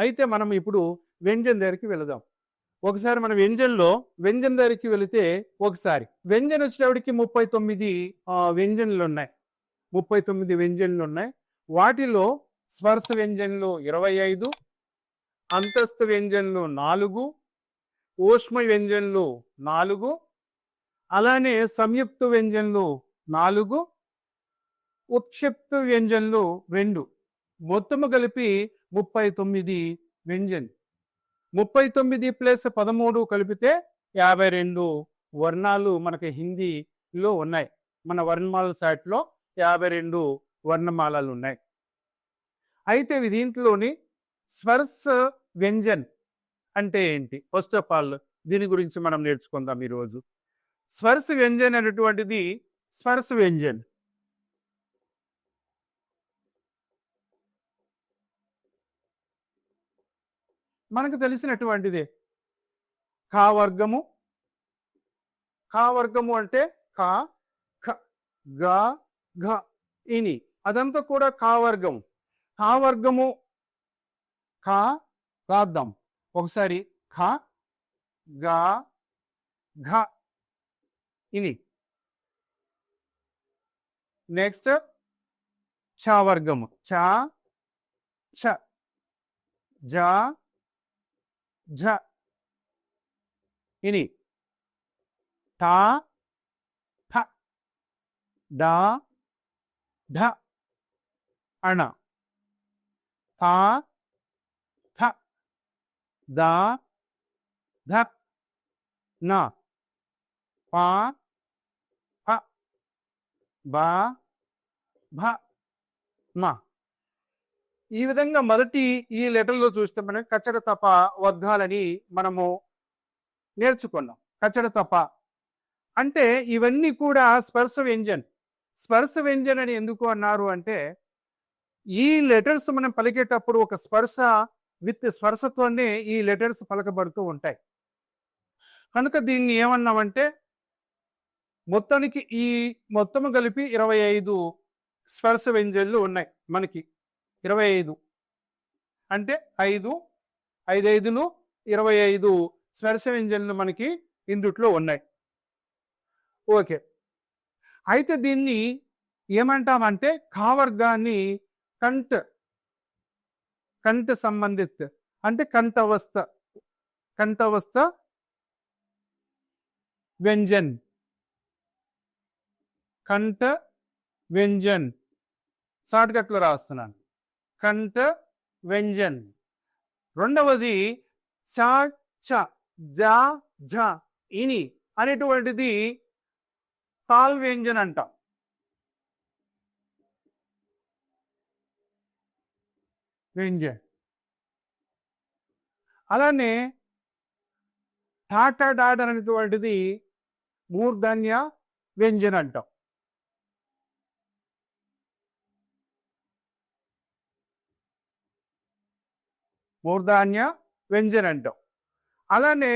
అయితే మనం ఇప్పుడు వ్యంజన్ దగ్గరికి వెళదాం. ఒకసారి మనం వ్యంజన్లో వ్యంజన్ దగ్గరికి వెళితే ఒకసారి. వ్యంజన్ వచ్చేటప్పటికి ముప్పై తొమ్మిది వ్యంజన్లు ఉన్నాయి. ముప్పై తొమ్మిది వ్యంజన్లు ఉన్నాయి. వాటిలో స్పర్శ వ్యంజన్లు ఇరవై ఐదు అంతస్తు వ్యంజన్లు నాలుగు ఊష్మ వ్యంజన్లు నాలుగు అలానే సంయుక్త వ్యంజన్లు నాలుగు ఉత్క్షిప్త వ్యంజన్లు రెండు. మొత్తము కలిపి ముప్పై తొమ్మిది వ్యంజన్. ముప్పై తొమ్మిది ప్లస్ పదమూడు కలిపితే యాభై రెండు వర్ణాలు మనకి హిందీలో ఉన్నాయి. మన వర్ణమాల సాట్లో యాభై రెండు వర్ణమాలలు ఉన్నాయి. అయితే దీంట్లోని స్పర్శ వ్యంజన్ అంటే ఏంటి? ఫస్ట్ ఆఫ్ ఆల్ దీని గురించి మనం నేర్చుకుందాం ఈరోజు. స్పర్శ వ్యంజన్ అనేటువంటిది స్పర్శ వ్యంజన్. మనకు తెలిసినటువంటిది. కా వర్గము? కా వర్గము అంటే కా ఖ గ ఘ ఇని. అదంతా కూడా కా వర్గం. కా వర్గము? కా రాద్దాం ఒకసారి ఖ గ ఘ ఇని. నెక్స్ట్ చ వర్గము. చ చ జ ఝ ఇని టా ఠ డా ఢ అణ థా థ దా ధ న పా ఫ బా భ మ ఈ విధంగా మొదటి ఈ లెటర్లో చూస్తే మనం కచ్చడ తప వర్గాలని మనము నేర్చుకున్నాం. కచ్చడ తప. అంటే ఇవన్నీ కూడా స్పర్శ వ్యంజన్. స్పర్శ వ్యంజన్ అని ఎందుకు అన్నారు అంటే ఈ లెటర్స్ మనం పలికేటప్పుడు ఒక స్పర్శ విత్ స్పర్శతోనే ఈ లెటర్స్ పలకబడుతూ ఉంటాయి. కనుక దీన్ని ఏమన్నామంటే మొత్తానికి ఈ మొత్తము కలిపి ఇరవై ఐదు స్పర్శ వ్యంజన్లు ఉన్నాయి మనకి. ఇరవై ఐదు. అంటే ఐదు ఐదు ఐదులు ఇరవై ఐదు. స్పర్శ వ్యంజన్లు మనకి ఇందుట్లో ఉన్నాయి. ఓకే. అయితే దీన్ని ఏమంటామంటే కావర్గాన్ని కంట్ కంట్ సంబంధిత్ అంటే కంఠవస్థ కంఠవస్థ వ్యంజన్. కంఠ వ్యంజన్. షార్ట్కట్లో రాస్తున్నాను. కంట వ్యంజన్. రెండవది చ చ జ ఝ ఇని అనేటువంటిది తాల్ వ్యంజన్ అంటాం. వ్యంజన్. అలానే టాటా డాట్ అనేటువంటిది మూర్ధన్య వ్యంజన్ అంటాం. మూర్ధాన్య వ్యంజన్ అంటాం. అలానే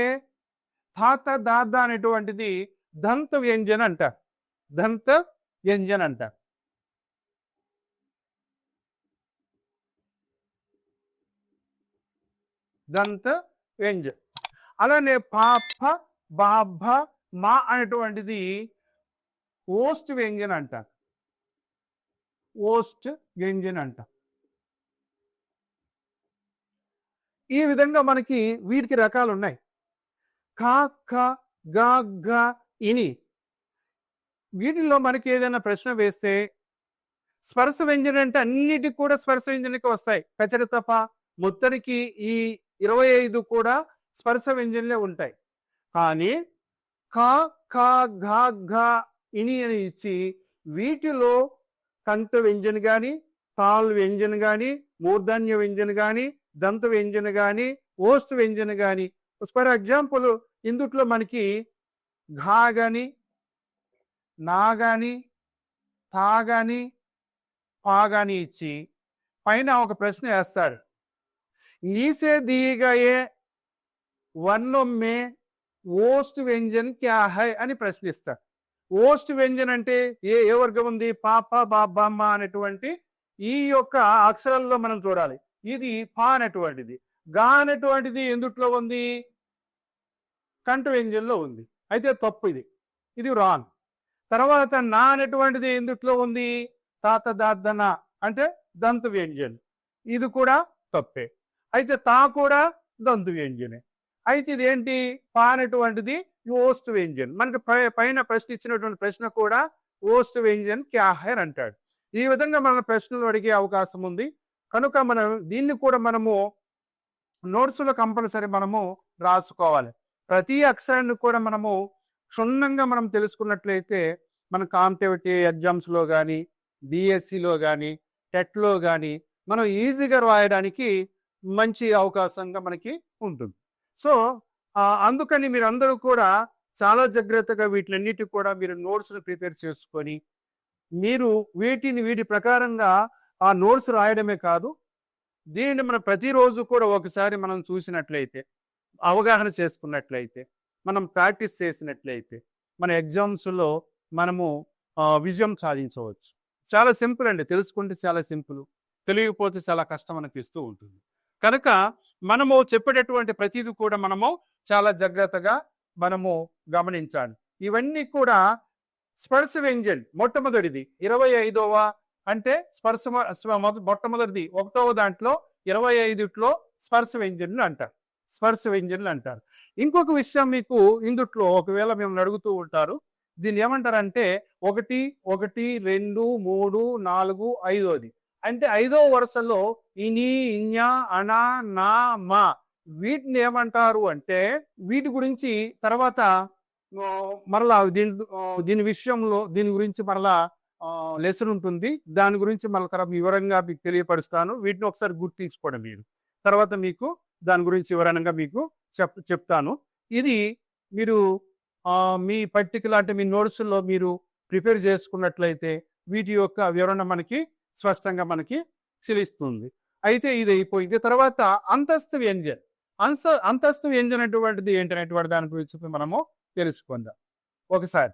తాత దాద అనేటువంటిది దంత వ్యంజన్ అంటారు. దంత వ్యంజన్ అంటారు. దంత వ్యంజన్ అలానే పాప బాభ మా అనేటువంటిది ఓస్ట్ వ్యంజన్ అంటారు. ఓస్ట్ వ్యంజన్ అంటారు. ఈ విధంగా మనకి వీటికి రకాలు ఉన్నాయి కా ఖ గా గ ఇని. వీటిల్లో మనకి ఏదైనా ప్రశ్న వేస్తే స్పర్శ వ్యంజనం అంటే అన్నిటికి కూడా స్పర్శ వ్యంజనకి వస్తాయి. పెచ్చడి తప్ప మొత్తానికి ఈ ఇరవై ఐదు కూడా స్పర్శ వ్యంజనలే ఉంటాయి. కానీ కా కా ఘా ఘా ఇని అని ఇచ్చి వీటిలో కంఠ వ్యంజన కానీ తాల్ వ్యంజన కానీ మూర్ధన్య వ్యంజన కానీ దంత వ్యంజన కానీ ఓస్తు వ్యంజన కానీ ఫర్ ఎగ్జాంపుల్ ఇందుట్లో మనకి ఘా కానీ నా కానీ తా కానీ పా కానీ ఇచ్చి పైన ఒక ప్రశ్న వేస్తాడు నీసే దియగయే వర్ణం ఓస్ట్ వ్యంజన్ క్యా హై అని ప్రశ్నిస్తాడు ఓస్ట్ వ్యంజన్ అంటే ఏ ఏ వర్గం ఉంది? పాప బాబమ్మ అనేటువంటి ఈ యొక్క అక్షరాల్లో మనం చూడాలి. ఇది పా అనేటువంటిది గా అనేటువంటిది ఎందుట్లో ఉంది? కంఠ వ్యంజన్లో ఉంది. అయితే తప్పు ఇది. ఇది రాంగ్ తర్వాత నా అనేటువంటిది ఎందుట్లో ఉంది? తాత దాద్దన అంటే దంత వ్యంజన్. ఇది కూడా తప్పే. అయితే తా కూడా దంతు వ్యంజనే. అయితే ఇదేంటి? పా అనేటువంటిది ఓస్ట్ వ్యంజన్. మనకి పై- పైన ప్రశ్న ఇచ్చినటువంటి ప్రశ్న కూడా ఓస్ట్ వ్యంజన్ క్యాహర్ అంటాడు. ఈ విధంగా మన ప్రశ్నలు అడిగే అవకాశం ఉంది. కనుక మనం దీన్ని కూడా మనము నోట్స్లో కంపల్సరీ మనము రాసుకోవాలి. ప్రతి అక్షరాన్ని కూడా మనము క్షుణ్ణంగా మనం తెలుసుకున్నట్లయితే మన కాంపిటేటివ్ ఎగ్జామ్స్లో కానీ డిఎస్సిలో కానీ టెట్లో కానీ మనం ఈజీగా రాయడానికి మంచి అవకాశంగా మనకి ఉంటుంది. సో అందుకని మీరు అందరూ కూడా చాలా జాగ్రత్తగా వీటిలన్నిటి కూడా మీరు నోట్స్ను ప్రిపేర్ చేసుకొని మీరు వీటిని వీటి ప్రకారంగా ఆ నోట్స్ రాయడమే కాదు దీన్ని మనం ప్రతిరోజు కూడా ఒకసారి మనం చూసినట్లయితే అవగాహన చేసుకున్నట్లయితే మనం ప్రాక్టీస్ చేసినట్లయితే మన ఎగ్జామ్స్లో మనము విజయం సాధించవచ్చు. చాలా సింపుల్ అండి. తెలుసుకుంటే చాలా సింపుల్. తెలియకపోతే చాలా కష్టం అనిపిస్తూ ఉంటుంది. కనుక మనము చెప్పేటటువంటి ప్రతిదీ కూడా మనము చాలా జాగ్రత్తగా మనము గమనించాలి. ఇవన్నీ కూడా స్పర్శ వ్యంజన్ మొట్టమొదటిది. ఇరవై ఐదవ అంటే స్పర్శ మొద- మొట్టమొదటిది ఒకటవ దాంట్లో ఇరవై ఐదుట్లో స్పర్శ వ్యంజన్లు అంటారు. స్పర్శ వ్యంజన్లు అంటారు. ఇంకొక విషయం మీకు ఇందుట్లో ఒకవేళ మేము అడుగుతూ ఉంటారు దీన్ని ఏమంటారంటే ఒకటి ఒకటి రెండు మూడు నాలుగు ఐదోది అంటే ఐదో వరుసలో ఇని ఇన్య అనా నా మా వీటిని ఏమంటారు అంటే వీటి గురించి తర్వాత మరలా దీని దీని విషయంలో దీని గురించి మరలా లెసన్ ఉంటుంది. దాని గురించి మళ్ళీ తర్వాత వివరంగా మీకు తెలియపరుస్తాను. వీటిని ఒకసారి గుర్తించుకోండి మీరు. తర్వాత మీకు దాని గురించి వివరంగా మీకు చెప్ చెప్తాను. ఇది మీరు మీ పర్టికులర్ అంటే మీ నోట్స్లో మీరు ప్రిపేర్ చేసుకున్నట్లయితే వీటి యొక్క వివరణ మనకి స్పష్టంగా మనకి తెలుస్తుంది. అయితే ఇది అయిపోయింది. తర్వాత అంతస్తు వ్యంజన్. అంత అంతస్తు వ్యంజన్ అటువంటిది ఏంటనేటువంటి దాని గురించి మనము తెలుసుకుందాం. ఒకసారి.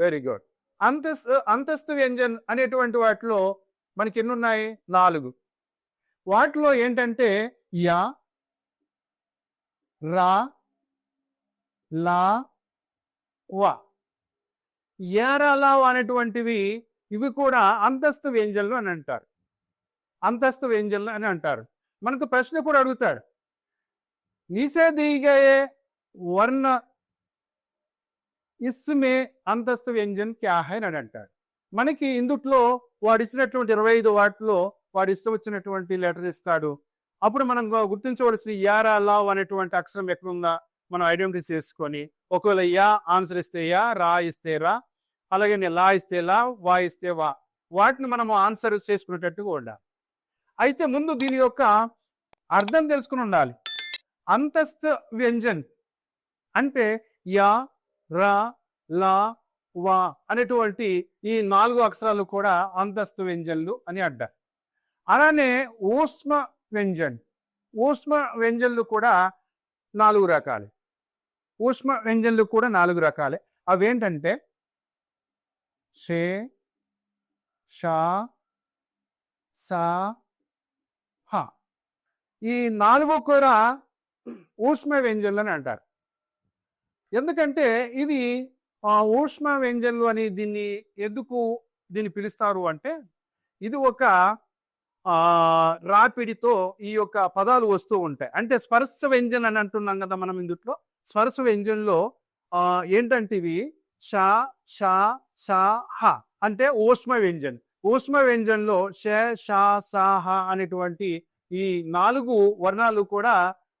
Very good. అంతస్తు అంతస్తు వ్యంజన్ అనేటువంటి వాటిలో మనకి ఎన్ని ఉన్నాయి నాలుగు. వాటిలో ఏంటంటే యా రా లా వా. యారాలా అనేటువంటివి ఇవి కూడా అంతస్తు వ్యంజనలు అని అంటారు. అంతస్తు వ్యంజనలు అని అంటారు. మనకు ప్రశ్న కూడా అడుగుతాడు. నిషేధిగయే వర్ణ ఇస్మే అంతస్తు వ్యంజన్ క్యాహైన్ అని అంటాడు మనకి ఇందుట్లో వాడు ఇచ్చినటువంటి ఇరవై ఐదు వాటిలో వాడు ఇష్టం వచ్చినటువంటి లెటర్ ఇస్తాడు. అప్పుడు మనం గుర్తించవలసిన యారా లావ్ అనేటువంటి అక్షరం ఎక్కడుందా మనం ఐడెంటిఫై చేసుకొని ఒకవేళ యా ఆన్సర్ ఇస్తే యా రా ఇస్తే రా అలాగే లా ఇస్తే లా వా ఇస్తే వా వాటిని మనము ఆన్సర్ చేసుకునేటట్టుగా ఉండాలి. అయితే ముందు దీని యొక్క అర్థం తెలుసుకుని ఉండాలి. అంతస్తు వ్యంజన్ అంటే యా రా లా వా అనేటువంటి ఈ నాలుగు అక్షరాలు కూడా అంతస్తు వ్యంజన్లు అని అడ్డారు అలానే ఊష్మ వ్యంజన్. ఊష్మ వ్యంజన్లు కూడా నాలుగు రకాలు. ఊష్మ వ్యంజన్లు కూడా నాలుగు రకాలే. అవేంటంటే షే షా సా హ. ఈ నాలుగు కూడా ఊష్మ వ్యంజన్లు అని అంటారు. ఎందుకంటే ఇది ఆ ఊష్మ వ్యంజన్లు అని దీన్ని ఎందుకు దీన్ని పిలుస్తారు అంటే ఇది ఒక ఆ రాపిడితో ఈ యొక్క పదాలు వస్తూ ఉంటాయి. అంటే స్పర్శ వ్యంజన్ అని అంటున్నాం కదా మనం ఇందుట్లో. స్పర్శ వ్యంజన్లో ఏంటంటే ఇవి? షా షా షా హ అంటే ఊష్మ వ్యంజన్. ఊష్మ వ్యంజన్లో ష షా సా హ అనేటువంటి ఈ నాలుగు వర్ణాలు కూడా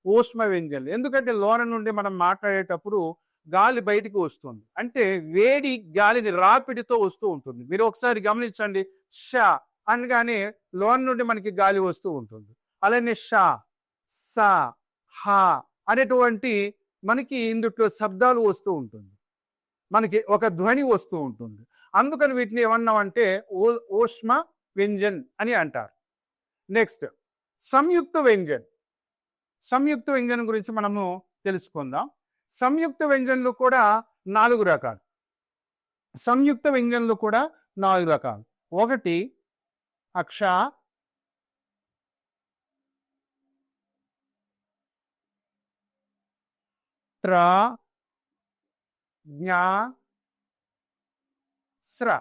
ఊష్మ వ్యంజన్లు ఎందుకంటే లోన నుండి మనం మాట్లాడేటప్పుడు గాలి బయటికి వస్తుంది. అంటే వేడి గాలిని రాపిడితో వస్తూ ఉంటుంది. మీరు ఒకసారి గమనించండి. షా అనగానే లోన నుండి మనకి గాలి వస్తూ ఉంటుంది. అలానే షా సా హా అనేటువంటి మనకి ఇందుట్లో శబ్దాలు వస్తూ ఉంటుంది. మనకి ఒక ధ్వని వస్తూ ఉంటుంది. అందుకని వీటిని ఏమన్నామంటే ఓ ఓష్మ వ్యంజన్ అని అంటారు. నెక్స్ట్ సంయుక్త వ్యంజన్. సంయుక్త వ్యంజనం గురించి మనము తెలుసుకుందాం. సంయుక్త వ్యంజనలు కూడా నాలుగు రకాలు. సంయుక్త వ్యంజనలు కూడా నాలుగు రకాలు. ఒకటి అక్ష. త్ర. జ్ఞా. స్ర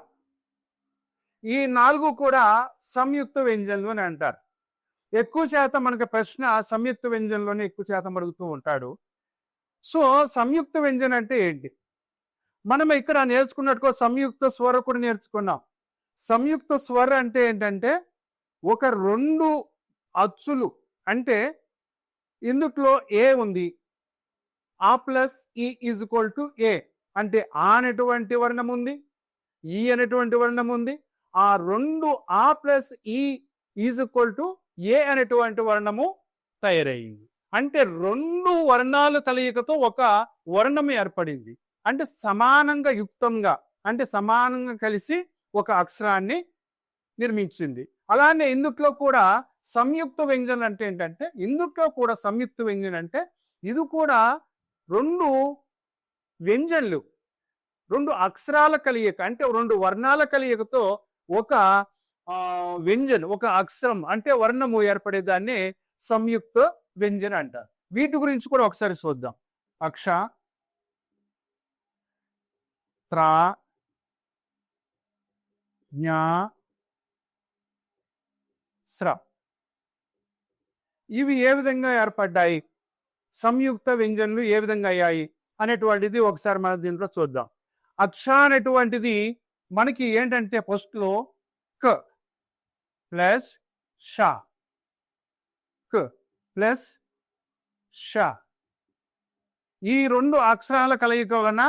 ఈ నాలుగు కూడా సంయుక్త వ్యంజనలు అని అంటారు. ఎక్కువ శాతం మనకు ప్రశ్న సంయుక్త వ్యంజనంలోనే ఎక్కువ శాతం అడుగుతూ ఉంటాడు. సో సంయుక్త వ్యంజనం అంటే ఏంటి? మనం ఇక్కడ నేర్చుకున్నట్టుగా సంయుక్త స్వర కూడా నేర్చుకున్నాం. సంయుక్త స్వర అంటే ఏంటంటే ఒక రెండు అచ్చులు అంటే ఇందుట్లో ఏ ఉంది? ఆ ప్లస్ ఈ ఈజ్ ఈక్వల్ టు ఏ అంటే ఆ అనేటువంటి వర్ణం ఉంది ఈ అనేటువంటి వర్ణం ఉంది. ఆ రెండు ఆ ప్లస్ ఈ ఈజ్ ఈక్వల్ టు ఏ అనేటువంటి వర్ణము తయారయ్యింది అంటే రెండు వర్ణాల కలయికతో ఒక వర్ణం ఏర్పడింది. అంటే సమానంగా యుక్తంగా అంటే సమానంగా కలిసి ఒక అక్షరాన్ని నిర్మించింది. అలానే ఇందుట్లో కూడా సంయుక్త వ్యంజనం అంటే ఏంటంటే ఇందుట్లో కూడా సంయుక్త వ్యంజనం అంటే ఇది కూడా రెండు వ్యంజన్లు రెండు అక్షరాల కలియక అంటే రెండు వర్ణాల కలియకతో ఒక వ్యంజన్ ఒక అక్షరం అంటే వర్ణము ఏర్పడేదాన్ని సంయుక్త వ్యంజన అంటారు. వీటి గురించి కూడా ఒకసారి చూద్దాం. అక్ష త్రా జ్ఞా స్ర ఇవి ఏ విధంగా ఏర్పడ్డాయి? సంయుక్త వ్యంజనలు ఏ విధంగా అయ్యాయి? అనేటువంటిది ఒకసారి మనం దీంట్లో చూద్దాం. అక్ష అనేటువంటిది మనకి ఏంటంటే ఫస్ట్లో క plus sha. K plus sha. ఈ రెండు అక్షరాల కలయిక వలన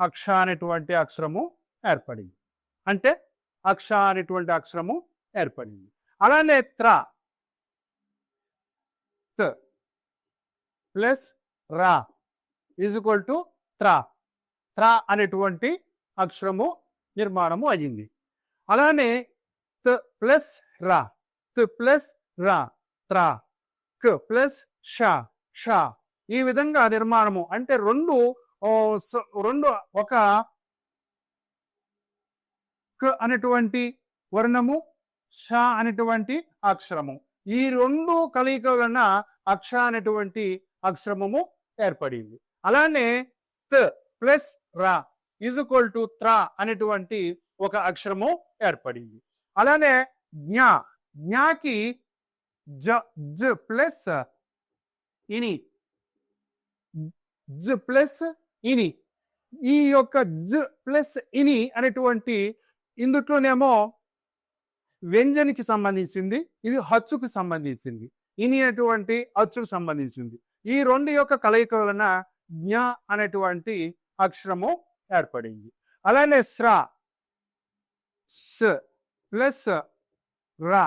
అక్ష అనేటువంటి అక్షరము ఏర్పడింది. అంటే అక్ష అనేటువంటి అక్షరము ఏర్పడింది. అలానే త్ర. త ప్లస్ రా ఈజ్ ఈక్వల్ టు త్ర. త్ర అనేటువంటి అక్షరము నిర్మాణము అయ్యింది. అలానే ప్లస్ రా. తు ప్లస్ రా. త్రా. క ప్లస్ షా. షా. ఈ విధంగా నిర్మాణము. అంటే రెండు ఓ, రెండు ఒక క అనేటువంటి వర్ణము ష అనేటువంటి అక్షరము. ఈ రెండు కలయిక వలన అక్ష అనేటువంటి అక్షరము ఏర్పడింది. అలానే త ప్లస్ రా ఈజ్ ఈక్వల్ టు త్రా అనేటువంటి ఒక అక్షరము ఏర్పడింది. అలానే జ్ఞా జ్ఞాకి జ జ ప్లస్ ఇని. జ ప్లస్ ఇని. ఈ యొక్క జ ప్లస్ ఇని అనేటువంటి ఇందుట్లోనేమో వ్యంజనికి సంబంధించింది ఇది హచ్చుకు సంబంధించింది ఇని అనేటువంటి అచ్చుకు సంబంధించింది. ఈ రెండు యొక్క కలయిక వలన జ్ఞ అనేటువంటి అక్షరము ఏర్పడింది. అలానే స్రా ప్లస్ రా.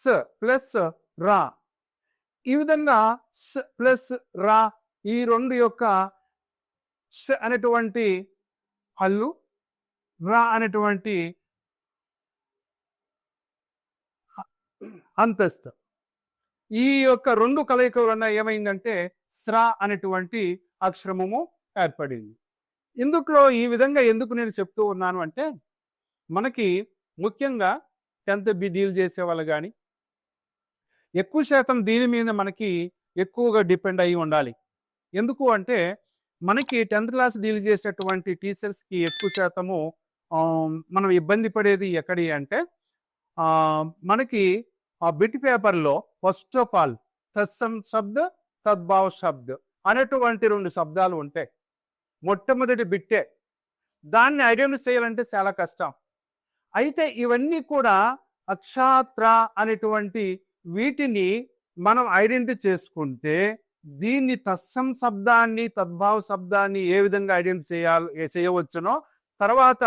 స ప్లస్ రా. ఈ విధంగా స ప్లస్ రా ఈ రెండు యొక్క స అనేటువంటి హల్లు రా అనేటువంటి అంతస్తు. ఈ యొక్క రెండు కలయిక వలన ఏమైందంటే స్రా అనేటువంటి అక్షరము ఏర్పడింది. ఇందులో ఈ విధంగా ఎందుకు నేను చెప్తూ ఉన్నాను అంటే మనకి ముఖ్యంగా టెన్త్ బి డీల్ చేసే వాళ్ళు కానీ ఎక్కువ శాతం దీని మీద మనకి ఎక్కువగా డిపెండ్ అయి ఉండాలి. ఎందుకు అంటే మనకి టెన్త్ క్లాస్ డీల్ చేసేటువంటి టీచర్స్కి ఎక్కువ శాతము మనం ఇబ్బంది పడేది ఎక్కడి అంటే మనకి ఆ బిట్ పేపర్లో ఫస్ట్ ఆఫ్ ఆల్ తత్సం శబ్ద తద్భావ శబ్ద అనేటువంటి రెండు శబ్దాలు ఉంటాయి. మొట్టమొదటి బిట్టే. దాన్ని ఐడెంటిఫై చేయాలంటే చాలా కష్టం. అయితే ఇవన్నీ కూడా అక్షాత్ర అనేటువంటి వీటిని మనం ఐడెంటిఫై చేసుకుంటే దీన్ని తత్సం శబ్దాన్ని తద్భావ శబ్దాన్ని ఏ విధంగా ఐడెంటిఫై చేయాలి చేయవచ్చునో తర్వాత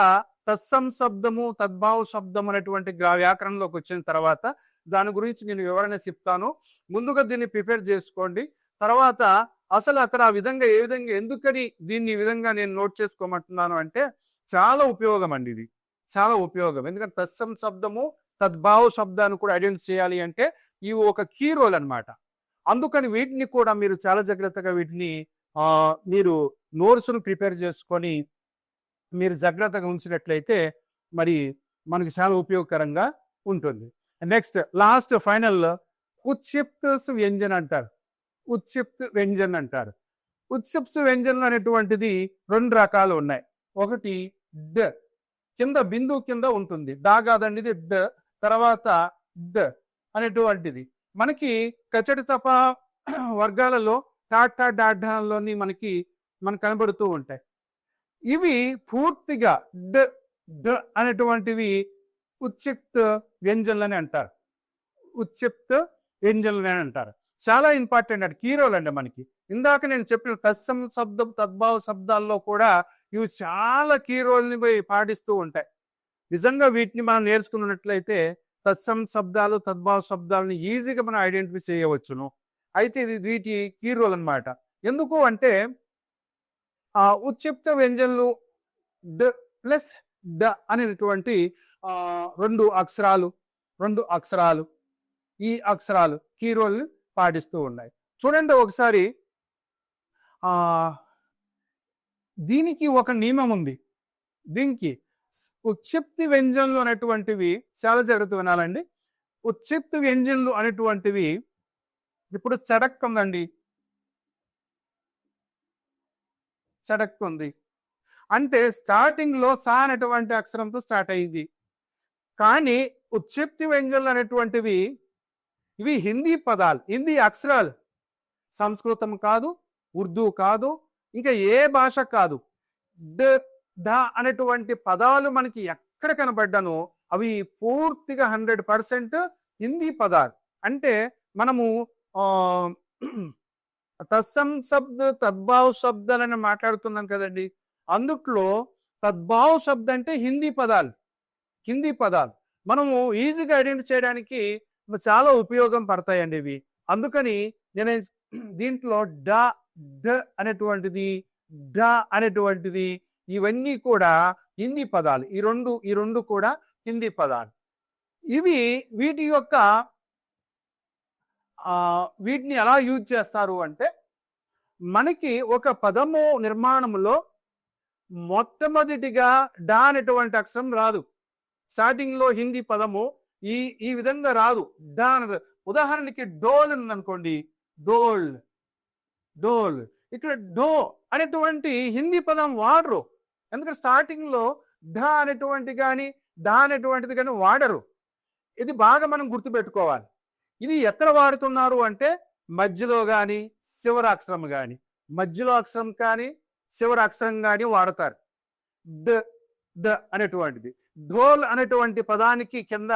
తత్సం శబ్దము తద్భావ శబ్దం అనేటువంటి వ్యాకరణంలోకి వచ్చిన తర్వాత దాని గురించి నేను వివరణ చెప్తాను. ముందుగా దీన్ని ప్రిపేర్ చేసుకోండి. తర్వాత అసలు అక్కడ ఆ విధంగా ఏ విధంగా ఎందుకని దీన్ని ఈ విధంగా నేను నోట్ చేసుకోమంటున్నాను అంటే చాలా ఉపయోగం అండి ఇది. చాలా ఉపయోగం. ఎందుకంటే తత్సం శబ్దము తద్భావ శబ్దాన్ని కూడా ఐడెంటిఫై చేయాలి అంటే ఇవి ఒక కీ రోల్ అన్నమాట. అందుకని వీటిని కూడా మీరు చాలా జాగ్రత్తగా వీటిని మీరు నోట్స్ను ప్రిపేర్ చేసుకొని మీరు జాగ్రత్తగా ఉంచినట్లయితే మరి మనకి చాలా ఉపయోగకరంగా ఉంటుంది. నెక్స్ట్ లాస్ట్ ఫైనల్ ఉత్క్షిప్త వ్యంజన్ అంటారు. ఉత్సిప్త్ వ్యంజన్ అంటారు. ఉత్సిప్త్ వ్యంజన్లు అనేటువంటిది రెండు రకాలు ఉన్నాయి. ఒకటి డ్ కింద బిందువు కింద ఉంటుంది. డా కాదండిది డ్ తర్వాత డ్ అనేటువంటిది. మనకి కచడి తప వర్గాలలో టాటా డాఢాలోని మనకి మనకు కనబడుతూ ఉంటాయి. ఇవి పూర్తిగా డ్ డ్ అనేటువంటివి ఉత్క్షిప్త వ్యంజనలని అంటారు. ఉత్క్షిప్త వ్యంజనలని అని అంటారు. చాలా ఇంపార్టెంట్ అండి కీరోలు అండి మనకి. ఇందాక నేను చెప్పిన తత్సం శబ్దం తద్భావ శబ్దాల్లో కూడా ఇవి చాలా కీ రోల్ని పోయి పాటిస్తూ ఉంటాయి. నిజంగా వీటిని మనం నేర్చుకున్నట్లయితే తత్సం శబ్దాలు తద్భావ శబ్దాలను ఈజీగా మనం ఐడెంటిఫై చేయవచ్చును. అయితే ఇది వీటి కీ రోల్ అనమాట ఎందుకు అంటే ఆ ఉత్క్షిప్త వ్యంజనలు డ ప్లస్ డ అనేటువంటి రెండు అక్షరాలు రెండు అక్షరాలు ఈ అక్షరాలు కీ పాటిస్తూ ఉన్నాయి. చూడండి ఒకసారి దీనికి ఒక నియమం ఉంది. దీనికి ఉత్క్షిప్తి వ్యంజనలు అనేటువంటివి చాలా జాగ్రత్త వినాలండి. ఉత్క్షిప్తి వ్యంజనలు అనేటువంటివి ఇప్పుడు చడక్ ఉందండి. చడక్ ఉంది. అంటే స్టార్టింగ్లో సా అనేటువంటి అక్షరంతో స్టార్ట్ అయింది. కానీ ఉత్క్షిప్తి వ్యంజనలు అనేటువంటివి ఇవి హిందీ పదాలు హిందీ అక్షరాలు. సంస్కృతం కాదు ఉర్దూ కాదు ఇంకా ఏ భాష కాదు. డ అనేటువంటి పదాలు మనకి ఎక్కడ కనబడ్డానో అవి పూర్తిగా హండ్రెడ్ పర్సెంట్ హిందీ పదాలు. అంటే మనము తత్సం శబ్ద తద్భావ శబ్దాలని మాట్లాడుతున్నాం కదండి. అందుట్లో తద్భావ శబ్ద అంటే హిందీ పదాలు హిందీ పదాలు. మనము ఈజీగా ఐడెంటిఫై చేయడానికి చాలా ఉపయోగం పడతాయండి ఇవి. అందుకని నేను దీంట్లో డ డ అనేటువంటిది డ అనేటువంటిది ఇవన్నీ కూడా హిందీ పదాలు. ఈ రెండు ఈ రెండు కూడా హిందీ పదాలు. ఇవి వీటి యొక్క వీటిని ఎలా యూజ్ చేస్తారు అంటే మనకి ఒక పదము నిర్మాణంలో మొట్టమొదటిగా డా అనేటువంటి అక్షరం రాదు. స్టార్టింగ్లో హిందీ పదము ఈ ఈ విధంగా రాదు. డా ఉదాహరణకి డోల్ ఉంది అనుకోండి డోల్. డోల్. ఇక్కడ డో అనేటువంటి హిందీ పదం వాడరు. ఎందుకంటే స్టార్టింగ్లో ఢ అనేటువంటి కానీ డా అనేటువంటిది కానీ వాడరు. ఇది బాగా మనం గుర్తుపెట్టుకోవాలి. ఇది ఎక్కడ వాడుతున్నారు అంటే మధ్యలో కానీ శివరాక్షరం కానీ మధ్యలో అక్షరం కానీ శివరాక్షరం అక్షరం కానీ వాడతారు. డ డ అనేటువంటిది. ఢోల్ అనేటువంటి పదానికి కింద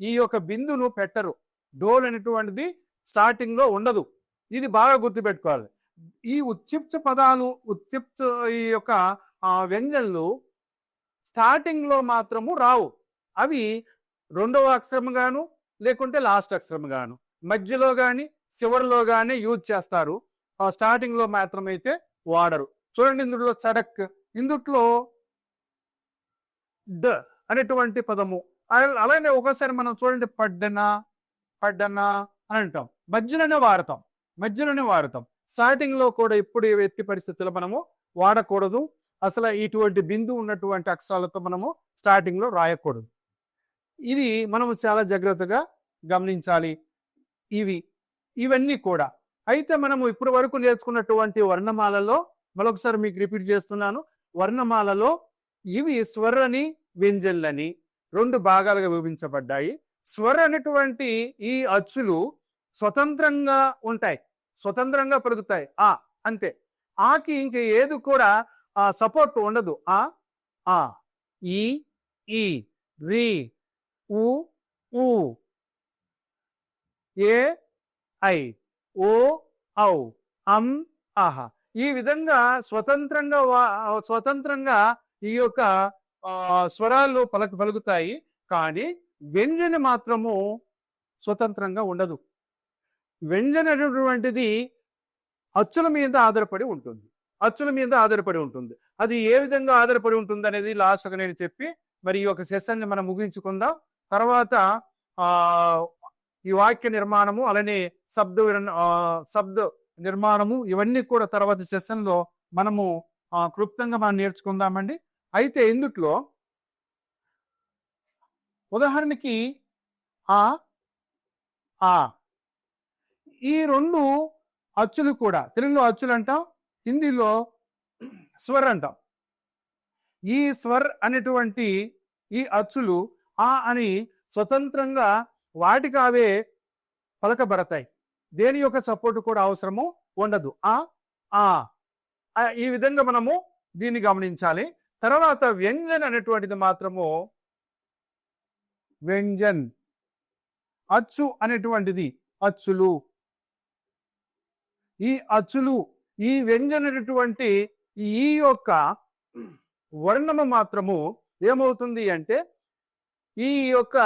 ఈ యొక్క బిందును పెట్టరు. డోల్ అనేటువంటిది స్టార్టింగ్లో ఉండదు. ఇది బాగా గుర్తుపెట్టుకోవాలి. ఈ ఉత్క్షిప్త పదాలు ఉత్క్షిప్త ఈ యొక్క ఆ, వ్యంజనలు స్టార్టింగ్లో మాత్రము రావు. అవి రెండవ అక్షరం గాను లేకుంటే లాస్ట్ అక్షరం గాను మధ్యలో కానీ చివరిలో కానీ యూజ్ చేస్తారు. ఆ మాత్రమైతే వాడరు. చూడండి ఇందులో చడక్ ఇందుట్లో డ అనేటువంటి పదము అలానే ఒకసారి మనం చూడండి పడ్డనా పడ్డనా అని అంటాం. మధ్యలోనే వాడతాం. మధ్యలోనే వాడతాం. స్టార్టింగ్లో కూడా ఇప్పుడు ఎట్టి పరిస్థితుల్లో మనము వాడకూడదు. అసలు ఇటువంటి బిందు ఉన్నటువంటి అక్షరాలతో మనము స్టార్టింగ్లో రాయకూడదు. ఇది మనము చాలా జాగ్రత్తగా గమనించాలి. ఇవి ఇవన్నీ కూడా. అయితే మనము ఇప్పటి వరకు నేర్చుకున్నటువంటి వర్ణమాలలో మరొకసారి మీకు రిపీట్ చేస్తున్నాను. వర్ణమాలలో ఇవి స్వరని వ్యంజన్లని రెండు భాగాలుగా విభజించబడ్డాయి. స్వర అనేటువంటి ఈ అచ్చులు స్వతంత్రంగా ఉంటాయి. స్వతంత్రంగా పెరుగుతాయి. ఆ అంతే. ఆకి ఇంక ఏది కూడా ఆ సపోర్ట్ ఉండదు. ఆ ఆ ఈ ఈ రి ఉ ఊ ఏ ఐ ఓ ఔ అం ఆహ. ఈ విధంగా స్వతంత్రంగా వా- స్వతంత్రంగా ఈ యొక్క స్వరాలు పలక పలుకుతాయి కానీ వ్యంజన మాత్రము స్వతంత్రంగా ఉండదు. వ్యంజన అనేటువంటిది అచ్చుల మీద ఆధారపడి ఉంటుంది. అచ్చుల మీద ఆధారపడి ఉంటుంది. అది ఏ విధంగా ఆధారపడి ఉంటుంది అనేది లాస్ట్గా నేను చెప్పి మరి ఈ యొక్క సెషన్ని మనం ముగించుకుందాం. తర్వాత ఈ వాక్య నిర్మాణము అలానే శబ్ద శబ్ద నిర్మాణము ఇవన్నీ కూడా తర్వాత సెషన్లో మనము క్లుప్తంగా మనం నేర్చుకుందామండి. అయితే ఇందుట్లో ఉదాహరణకి ఆ ఆ. ఈ రెండు అచ్చులు కూడా తెలుగులో అచ్చులు అంటాం హిందీలో స్వర్ అంటాం. ఈ స్వర్ అనేటువంటి ఈ అచ్చులు ఆ అని స్వతంత్రంగా వాటికి అవే పలకబడతాయి. దేని యొక్క సపోర్ట్ కూడా అవసరము ఉండదు. ఆ ఆ. ఆ, ఈ విధంగా మనము దీన్ని గమనించాలి. తర్వాత వ్యంజన్ అనేటువంటిది మాత్రము వ్యంజన్. అచ్చు అనేటువంటిది అచ్చులు. ఈ అచ్చులు ఈ వ్యంజన్ అనేటువంటి ఈ యొక్క వర్ణము మాత్రము ఏమవుతుంది అంటే ఈ యొక్క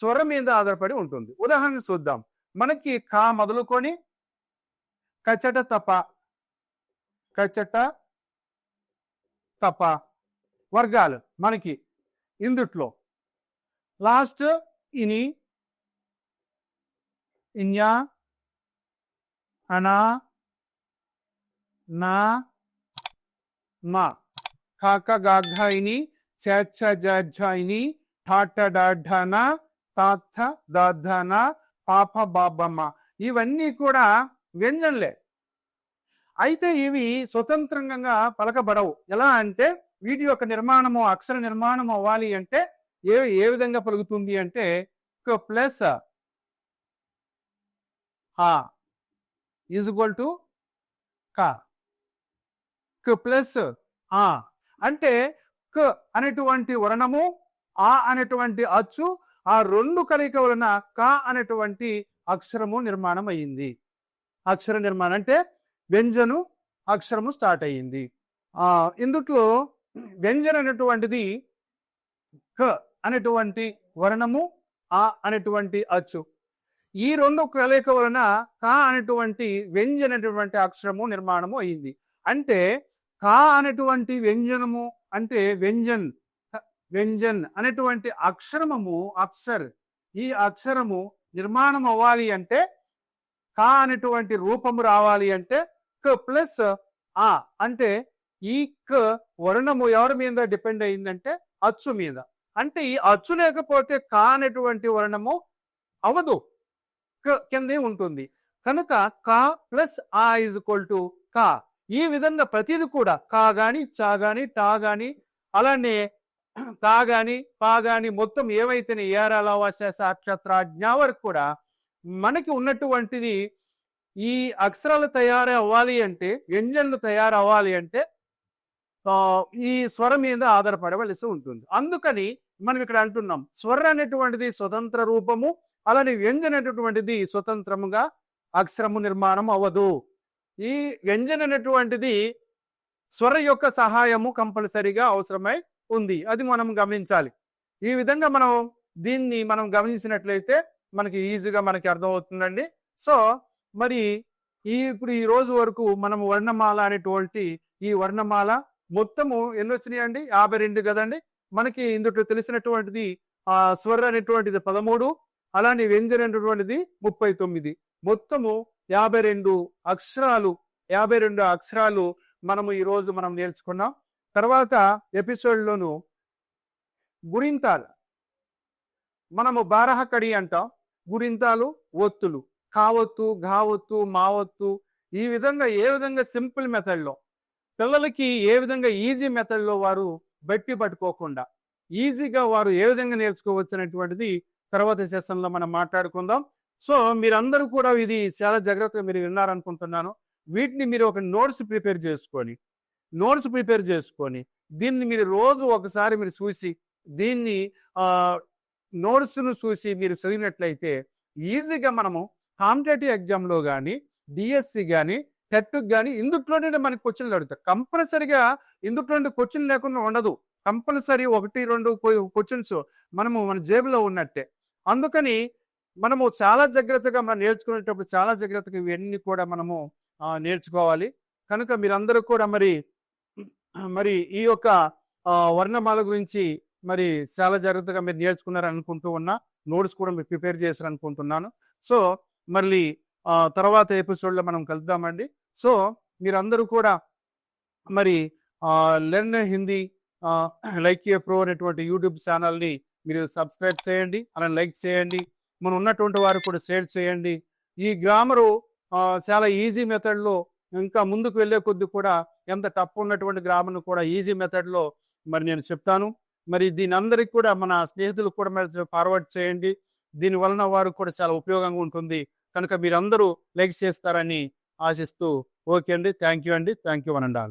స్వరం మీద ఆధారపడి ఉంటుంది. ఉదాహరణ చూద్దాం. మనకి కా మొదలుకొని కచట తప కచట తప. వర్గాలు మనకి ఇందుట్లో. లాస్ట్ ఇని ఇన్యా అనా నా మా. కాక గాఘాయిని చేచ్చ చ ఠాట డాఢన తాథ దాధన పాప బాబమ్మ ఇవన్నీ కూడా వ్యంజనలే. అయితే ఇవి స్వతంత్రంగా పలకబడవు. ఎలా అంటే వీటి యొక్క నిర్మాణము అక్షర నిర్మాణం అవ్వాలి అంటే ఏ ఏ విధంగా పలుకుతుంది అంటే ప్లస్ ఆ ఈజ్ ఈక్వల్ టు క. క ప్లస్ ఆ. అంటే క అనేటువంటి వర్ణము ఆ అనేటువంటి అచ్చు ఆ రెండు కలయిక వలన క అనేటువంటి అక్షరము నిర్మాణం అయ్యింది. అక్షర నిర్మాణం అంటే వ్యంజను అక్షరము స్టార్ట్ అయ్యింది. ఇందుట్లో వ్యంజన అనేటువంటిది క అనేటువంటి వర్ణము ఆ అనేటువంటి అచ్చు. ఈ రెండు కలయిక వలన కా అనేటువంటి వ్యంజన అనేటువంటి అక్షరము నిర్మాణము అయింది. అంటే కా అనేటువంటి వ్యంజనము అంటే వ్యంజన్ వ్యంజన్ అనేటువంటి అక్షరము అక్షర్. ఈ అక్షరము నిర్మాణం అవ్వాలి అంటే కా అనేటువంటి రూపము రావాలి అంటే క ప్లస్ ఆ అంటే ఈ క వర్ణము ఎవరి మీద డిపెండ్ అయిందంటే అచ్చు మీద. అంటే ఈ అచ్చు లేకపోతే కా అనేటువంటి వర్ణము అవదు. క కిందే ఉంటుంది. కనుక కా ప్లస్ ఆ ఇజ్ ఈక్వల్ టు కా. ఈ విధంగా ప్రతిది కూడా కా గాని చా గాని టా గాని అలానే తా గాని పా గాని మొత్తం ఏవైతే ఏరాలవాస సాక్షాత్రాజ్ఞ వరకు కూడా మనకి ఉన్నటువంటిది ఈ అక్షరాలు తయారు అవ్వాలి అంటే వ్యంజన్లు తయారవ్వాలి అంటే ఈ స్వరం మీద ఆధారపడవలసి ఉంటుంది. అందుకని మనం ఇక్కడ అంటున్నాం స్వర అనేటువంటిది స్వతంత్ర రూపము అలానే వ్యంజన అనేటువంటిది స్వతంత్రముగా అక్షరము నిర్మాణం అవ్వదు. ఈ వ్యంజన అనేటువంటిది స్వర యొక్క సహాయము కంపల్సరిగా అవసరమై ఉంది. అది మనం గమనించాలి. ఈ విధంగా మనం దీన్ని మనం గమనించినట్లయితే మనకి ఈజీగా మనకి అర్థమవుతుందండి. సో మరి ఈ ఇప్పుడు ఈ రోజు వరకు మనం వర్ణమాల అనేటువంటి ఈ వర్ణమాల మొత్తము ఎన్ని వచ్చినాయండి యాభై రెండు కదండి? మనకి ఇందులో తెలిసినటువంటిది ఆ స్వర అనేటువంటిది పదమూడు అలానే వ్యంజన అనేటువంటిది ముప్పై తొమ్మిది. మొత్తము యాభై రెండు అక్షరాలు యాభై రెండు అక్షరాలు మనము ఈ రోజు మనం నేర్చుకున్నాం. తర్వాత ఎపిసోడ్లోను గురింతాలు. మనము బారహకడి అంటాం. గురింతాలు ఒత్తులు. కావొత్తు గావొత్తు మావొత్తు ఈ విధంగా ఏ విధంగా సింపుల్ మెథడ్లో పిల్లలకి ఏ విధంగా ఈజీ మెథడ్లో వారు బట్టి పట్టుకోకుండా ఈజీగా వారు ఏ విధంగా నేర్చుకోవచ్చు అనేటువంటిది తర్వాత సెషన్లో మనం మాట్లాడుకుందాం. సో మీరందరూ కూడా ఇది చాలా జాగ్రత్తగా మీరు విన్నారనుకుంటున్నాను. వీటిని మీరు ఒక నోట్స్ ప్రిపేర్ చేసుకొని నోట్స్ ప్రిపేర్ చేసుకొని దీన్ని మీరు రోజు ఒకసారి మీరు చూసి దీన్ని నోట్స్ను చూసి మీరు చదివినట్లయితే ఈజీగా మనము కాంపిటేటివ్ ఎగ్జామ్లో కానీ డిఎస్సి కానీ టెట్కి కానీ ఇందుట్లోనే మనకి క్వశ్చన్లు అడుగుతాయి కంపల్సరిగా ఇందుట్లో క్వశ్చన్ లేకుండా ఉండదు. కంపల్సరీ ఒకటి రెండు క్వశ్చన్స్ మనము మన జేబులో ఉన్నట్టే. అందుకని మనము చాలా జాగ్రత్తగా మనం నేర్చుకునేటప్పుడు చాలా జాగ్రత్తగా ఇవన్నీ కూడా మనము నేర్చుకోవాలి. కనుక మీరందరూ కూడా మరి మరి ఈ యొక్క వర్ణమాల గురించి మరి చాలా జాగ్రత్తగా మీరు నేర్చుకున్నారు అనుకుంటూ ఉన్నా నోట్స్ కూడా మీరు ప్రిపేర్ చేశారు అనుకుంటున్నాను సో మళ్ళీ తర్వాత ఎపిసోడ్లో మనం కలుద్దామండి. సో మీరందరూ కూడా మరి learn Hindi like a pro అనేటువంటి యూట్యూబ్ ఛానల్ని మీరు సబ్స్క్రైబ్ చేయండి. అలా లైక్ చేయండి. మనం ఉన్నటువంటి వారు కూడా షేర్ చేయండి. ఈ గ్రామరు చాలా ఈజీ మెథడ్లో ఇంకా ముందుకు వెళ్ళే కొద్ది కూడా ఎంత టప్ ఉన్నటువంటి గ్రామర్ను కూడా ఈజీ మెథడ్లో మరి నేను చెప్తాను. మరి దీని అందరికి కూడా మన స్నేహితులకు కూడా మరి ఫార్వర్డ్ చేయండి. దీని వలన వారు కూడా చాలా ఉపయోగంగా ఉంటుంది. కనుక మీరందరూ లైక్ చేస్తారని ఆశిస్తూ ఓకే అండి. థ్యాంక్ యూ అండి. Thank you అనండాలి.